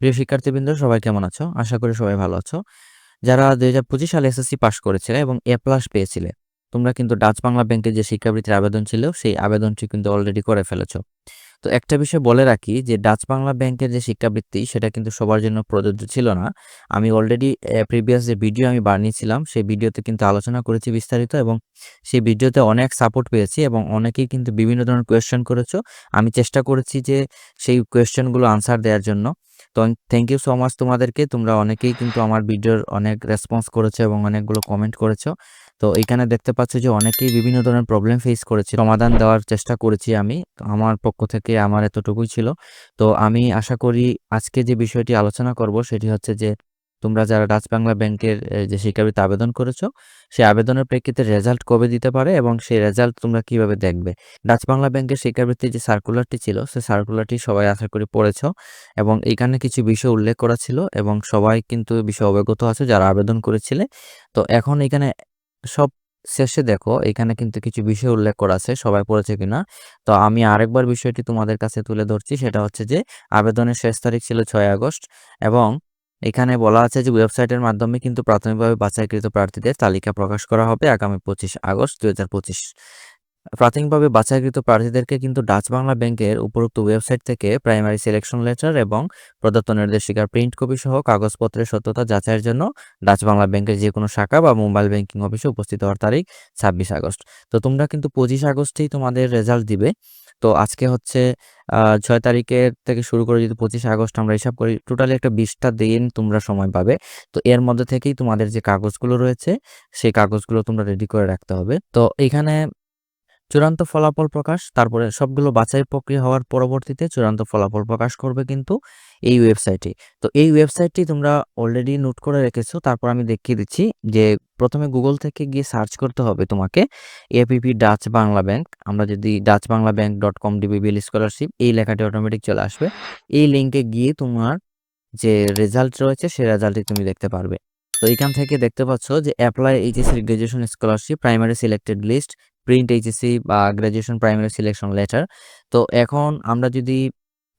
প্রিয় শিক্ষার্থীবৃন্দ, সবাই কেমন আছো? আশা করি সবাই ভালো আছো। যারা দুই হাজার পঁচিশ সালে এসএসসি পাশ করেছিলে এবং এ প্লাস পেয়েছিলে, তোমরা কিন্তু ডাচ বাংলা ব্যাংকের যে শিক্ষাবৃত্তির আবেদন ছিল, সেই আবেদনটি কিন্তু অলরেডি করে ফেলেছো। তো একটা বিষয় বলে রাখি যে, ডাচ বাংলা ব্যাংকের যে শিক্ষাবৃত্তি, সেটা কিন্তু সবার জন্য প্রযোজ্য ছিল না। আমি অলরেডি প্রিভিয়াস যে ভিডিও আমি বানিয়েছিলাম, সেই ভিডিওতে কিন্তু আলোচনা করেছি বিস্তারিত এবং সেই ভিডিওতে অনেক সাপোর্ট পেয়েছি এবং অনেকেই কিন্তু বিভিন্ন ধরনের কোয়েশ্চেন করেছ। আমি চেষ্টা করেছি যে, সেই কোয়েশ্চেনগুলো আনসার দেওয়ার জন্য। তো থ্যাংক ইউ সো মাচ তোমাদেরকে। তোমরা অনেকেই কিন্তু আমার ভিডিওর অনেক রেসপন্স করেছ এবং অনেকগুলো কমেন্ট করেছ। তো এখানে দেখতে পাচ্ছ যে অনেকেই বিভিন্ন ধরনের প্রবলেম ফেস করেছে। সমাধান দেওয়ার চেষ্টা করেছি আমি, আমার পক্ষ থেকে আমার এতটুকুই ছিল। তো আমি আশা করি আজকে যে বিষয়টি আলোচনা করব সেটি হচ্ছে যে তোমরা যারা ডাচ বাংলা ব্যাংকের যে শিক্ষাবৃত্তি আবেদন করেছ সেই আবেদনের প্রেক্ষিতে রেজাল্ট কবে দিতে পারে এবং সেই রেজাল্ট তোমরা কীভাবে দেখবে? ডাচ বাংলা ব্যাংকের শিক্ষাবৃত্তির যে সার্কুলারটি ছিল সেই সার্কুলারটি সবাই আশা করি পড়েছ এবং এখানে কিছু বিষয় উল্লেখ করা ছিল এবং সবাই কিন্তু বিষয় অবগত আছে যারা আবেদন করেছিলে। তো এখন এখানে সব শেষে দেখো, এখানে কিন্তু কিছু বিষয় উল্লেখ করা আছে, সবাই পড়েছে কিনা? তো আমি আরেকবার বিষয়টি তোমাদের কাছে তুলে ধরছি, সেটা হচ্ছে যে আবেদনের শেষ তারিখ ছিল ছয় আগস্ট এবং এখানে বলা আছে যে ওয়েবসাইটের মাধ্যমে কিন্তু প্রাথমিকভাবে বাছাইকৃত প্রার্থীদের তালিকা প্রকাশ করা হবে আগামী পঁচিশ আগস্ট দুই হাজার পঁচিশ। প্রাথমিকভাবে বাছাইকৃত প্রার্থীদেরকে কিন্তু ডাচ বাংলা ব্যাংকের উপরোক্ত ওয়েবসাইট থেকে প্রাইমারি সিলেকশন লেটার এবং প্রদত্ত নির্দেশিকার প্রিন্ট কপি সহ কাগজপত্রের সত্যতা যাচাইয়ের জন্য ডাচ বাংলা ব্যাংকের যে কোনো শাখা বা মোবাইল ব্যাংকিং অফিসে উপস্থিত হওয়ার তারিখ ছাব্বিশ আগস্ট। তো তোমরা কিন্তু পঁচিশ আগস্টেই তোমাদের রেজাল্ট দিবে। তো আজকে হচ্ছে ছয় তারিখের থেকে শুরু করে যদি পঁচিশ আগস্ট আমরা হিসাব করি, টোটালি একটা বিশটা দিন তোমরা সময় পাবে। তো এর মধ্যে থেকেই তোমাদের যে কাগজগুলো রয়েছে, সেই কাগজগুলো তোমরা রেডি করে রাখতে হবে। তো এখানে চূড়ান্ত ফলাফল প্রকাশ, তারপরে সবগুলো বাছাই প্রক্রিয়া হওয়ার পরবর্তীতে চূড়ান্ত ফলাফল প্রকাশ করবে কিন্তু এই ওয়েবসাইটে তো এই ওয়েবসাইটটি তোমরা অলরেডি নোট করে রেখেছো, তারপর আমি দেখিয়ে দিচ্ছি যে প্রথমে গুগল থেকে গিয়ে সার্চ করতে হবে তোমাকে এপিপি ডাচ বাংলা ব্যাংক আমরা যদি Dutch Bangla bank dot com DBBL scholarship এই লেখাটি অটোমেটিক চলে আসবে। এই লিঙ্কে গিয়ে তোমার যে রেজাল্ট রয়েছে, সেই রেজাল্টটি তুমি দেখতে পারবে। তো এখান থেকে দেখতে পাচ্ছ যে apply HSC graduation scholarship primary selected list print HSC বা গ্র্যাজুয়েশন প্রাইমারি সিলেকশন লেটার তো এখন আমরা যদি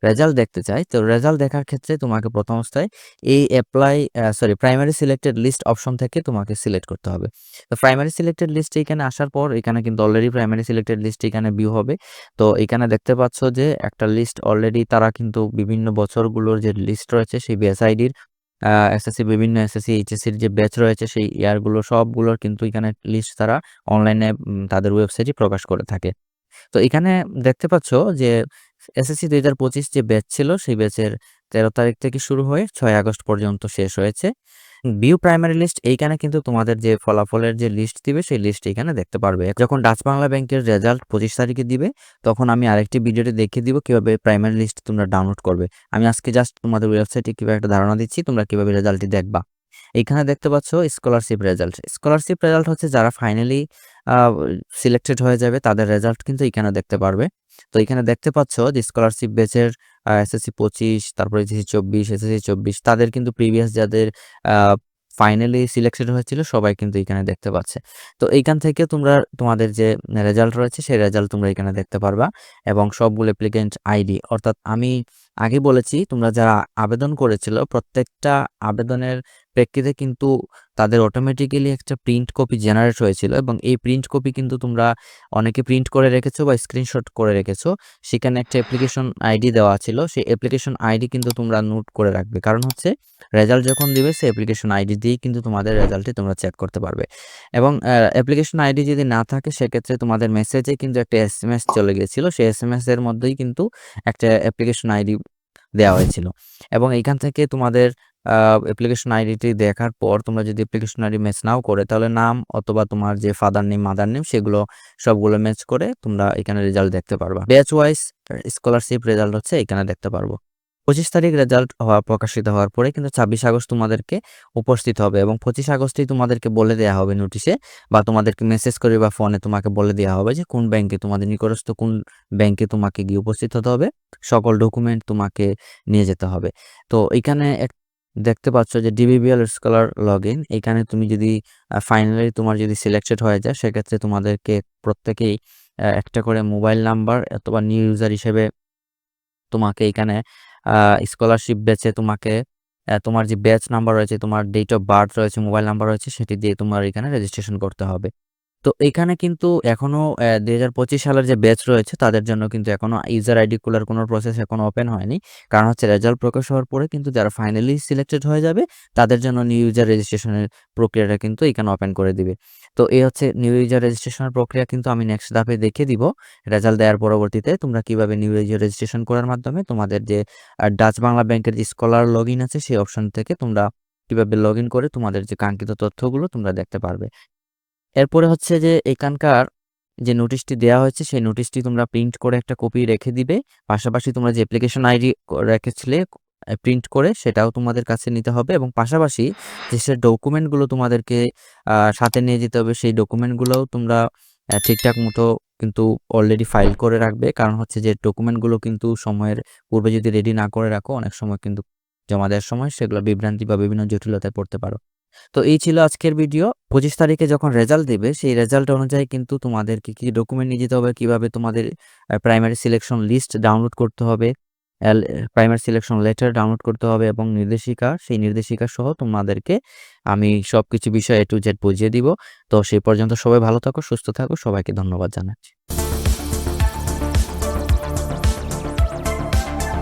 রেজাল্ট দেখতে চাই, তো রেজাল্ট দেখার ক্ষেত্রে তোমাকে প্রথম অবস্থায় এই apply sorry primary selected list option থেকে তোমাকে সিলেক্ট করতে হবে। তো প্রাইমারি সিলেক্টেড লিস্ট এখানে আসার পর, এখানে কিন্তু অলরেডি প্রাইমারি সিলেক্টেড লিস্ট এখানে ভিউ হবে। তো এখানে দেখতে পাচ্ছ যে একটা লিস্ট অলরেডি তারা কিন্তু বিভিন্ন বছরগুলোর যে লিস্ট রয়েছে, সেই বিএসআইডির এসএসসি বিভিন্ন এসএসসি এইচএসসির যে ব্যাচ রয়েছে, সেই ইয়ারগুলো সবগুলোর কিন্তু এখানে লিস্ট তারা অনলাইনে তাদের ওয়েবসাইটে প্রকাশ করে থাকে। তো এখানে দেখতে পাচ্ছ যে এসএসসি দুই হাজার পঁচিশ যে ব্যাচ ছিল, সেই ব্যাচের তেরো তারিখ থেকে শুরু হয়ে ছয় আগস্ট পর্যন্ত শেষ হয়েছে। ভিউ প্রাইমারি লিস্ট এইখানে কিন্তু তোমাদের যে ফলাফলের যে লিস্ট দিবে, সেই লিস্ট এখানে দেখতে পারবে। যখন ডাচ বাংলা ব্যাংকের রেজাল্ট পঁচিশ তারিখে দিবে, তখন আমি আরেকটি ভিডিওতে দেখিয়ে দিব কীভাবে প্রাইমারি লিস্ট তোমরা ডাউনলোড করবে। আমি আজকে জাস্ট তোমাদের ওয়েবসাইটে কীভাবে একটা ধারণা দিচ্ছি, তোমরা কীভাবে রেজাল্টটি দেখবা। এখানে দেখতে পাচ্ছ স্কলারশিপ রেজাল্ট স্কলারশিপ রেজাল্ট হচ্ছে যারা ফাইনালি সিলেক্টেড হয়ে যাবে, তাদের রেজাল্ট কিন্তু এখানে দেখতে পারবে। তো এখানে দেখতে পাচ্ছ যে স্কলারশিপ বেচের এসএসসি পঁচিশ, তারপরে এসএসসি চব্বিশ এসএসসি চব্বিশ, তাদের কিন্তু প্রিভিয়াস যাদের ফাইনালি সিলেকশন হয়েছিল, সবাই কিন্তু এখানে দেখতে পাচ্ছে। তো এইখান থেকে তোমরা, তোমাদের যে রেজাল্ট রয়েছে, সেই রেজাল্ট তোমরা এখানে দেখতে পারবা এবং সবগুলো অ্যাপ্লিকেন্ট আইডি অর্থাৎ আমি আগে বলেছি, তোমরা যারা আবেদন করেছিল, প্রত্যেকটা আবেদনের প্রেক্ষিতে কিন্তু তাদের অটোমেটিক্যালি একটা প্রিন্ট কপি জেনারেট হয়েছিল এবং এই প্রিন্ট কপি কিন্তু তোমরা অনেকে প্রিন্ট করে রেখেছো বা স্ক্রিনশট করে রেখেছো, সেখানে একটা অ্যাপ্লিকেশন আইডি দেওয়া ছিল। সেই অ্যাপ্লিকেশন আইডি কিন্তু তোমরা নোট করে রাখবে। কারণ হচ্ছে রেজাল্ট যখন দিবে, সেই অ্যাপ্লিকেশন আইডি দিয়েই কিন্তু তোমাদের রেজাল্টটি তোমরা চেক করতে পারবে। এবং অ্যাপ্লিকেশন আইডি যদি না থাকে, সেক্ষেত্রে তোমাদের মেসেজে কিন্তু একটা এস এম এস চলে গিয়েছিল। সেই এস এম এস এর মধ্যেই কিন্তু একটা অ্যাপ্লিকেশন আইডি দেওয়া হয়েছিল। এবং এইখান থেকে তোমাদের অ্যাপ্লিকেশন আইডিটি দেখার পর তোমরা যদি অ্যাপ্লিকেশন আইডি ম্যাচ নাও করে, তাহলে নাম অথবা তোমার যে ফাদার নেম মাদার নেম সেগুলো সবগুলো ম্যাচ করে তোমরা এখানে রেজাল্ট দেখতে পারবা। ব্যাচ ওয়াইজ স্কলারশিপ রেজাল্ট হচ্ছে এখানে দেখতে পারব। পঁচিশ তারিখ রেজাল্ট হওয়া, প্রকাশিত হওয়ার পরে কিন্তু ছাব্বিশ আগস্ট তোমাদেরকে উপস্থিত হবে এবং পঁচিশ আগস্টেই তোমাদেরকে বলে দেওয়া হবে নোটিশে বা তোমাদেরকে মেসেজ করে বা ফোনে তোমাকে বলে দেওয়া হবে যে কোন ব্যাংকে তোমাদের নিকটস্থ কোন ব্যাংকে তোমাকে গিয়ে উপস্থিত হতে হবে। সকল ডকুমেন্ট তোমাকে নিয়ে যেতে হবে। তো এখানে এক দেখতে পাচ্ছ যে ডিবিবিএল স্কলার লগ ইন এখানে তুমি যদি ফাইনালি তোমার যদি সিলেক্টেড হয়ে যায় সেক্ষেত্রে তোমাদেরকে প্রত্যেকেই একটা করে মোবাইল নাম্বার অথবা নিউ ইউজার হিসেবে তোমাকে এখানে স্কলারশিপ ব্যাচে তোমাকে তোমার যে ব্যাচ নাম্বার রয়েছে, তোমার ডেট অফ বার্থ রয়েছে, মোবাইল নাম্বার রয়েছে সেটি দিয়ে তোমার এখানে রেজিস্ট্রেশন করতে হবে। তো এখানে কিন্তু এখনও অ্যা ২০২৫ সালের যে ব্যাচ রয়েছে, তাদের জন্য কিন্তু এখনও ইউজার আইডি খোলার কোনো প্রসেস এখনও ওপেন হয়নি। কারণ হচ্ছে রেজাল্ট প্রকাশ হওয়ার পরে কিন্তু যারা ফাইনালি সিলেক্টেড হয়ে যাবে, তাদের জন্য নিউ ইউজার রেজিস্ট্রেশনের প্রক্রিয়াটা কিন্তু এখানে ওপেন করে দিবে। তো এই হচ্ছে নিউ ইউজার রেজিস্ট্রেশনের প্রক্রিয়া কিন্তু আমি নেক্সট ধাপে দেখিয়ে দিব। রেজাল্ট দেওয়ার পরবর্তীতে তোমরা কীভাবে নিউ ইউজার রেজিস্ট্রেশন করার মাধ্যমে তোমাদের যে ডাচ বাংলা ব্যাংকের যে স্কলার লগইন আছে, সেই অপশন থেকে তোমরা কীভাবে লগইন করে তোমাদের যে কাঙ্ক্ষিত তথ্যগুলো তোমরা দেখতে পারবে। এরপরে হচ্ছে যে এখানকার যে নোটিশটি দেওয়া হয়েছে, সেই নোটিশটি তোমরা প্রিন্ট করে একটা কপি রেখে দিবে। পাশাপাশি তোমরা যে অ্যাপ্লিকেশন আইডি রেখেছিলে প্রিন্ট করে সেটাও তোমাদের কাছে নিতে হবে এবং পাশাপাশি যেসব ডকুমেন্টগুলো তোমাদেরকে সাথে নিয়ে যেতে হবে, সেই ডকুমেন্টগুলোও তোমরা ঠিকঠাক মতো কিন্তু অলরেডি ফাইল করে রাখবে। কারণ হচ্ছে যে ডকুমেন্টগুলো কিন্তু সময়ের পূর্বে যদি রেডি না করে রাখো, অনেক সময় কিন্তু জমা দেওয়ার সময় সেগুলো বিভ্রান্তি বা বিভিন্ন জটিলতায় পড়তে পারো। তো এই ছিল আজকের ভিডিও। ২৫ তারিখে যখন রেজাল্ট দেবে সেই রেজাল্ট অনুযায়ী কিন্তু তোমাদেরকে কি ডকুমেন্ট নিয়ে যেতে হবে, কীভাবে তোমাদের প্রাইমারি সিলেকশন লিস্ট ডাউনলোড করতে হবে, প্রাইমারি সিলেকশন লেটার ডাউনলোড করতে হবে এবং নির্দেশিকা, সেই নির্দেশিকা সহ তোমাদেরকে আমি সবকিছু বিষয় A to Z বুঝিয়ে দিব। তো সেই পর্যন্ত সবাই ভালো থাকো, সুস্থ থাকো। সবাইকে ধন্যবাদ জানাচ্ছি।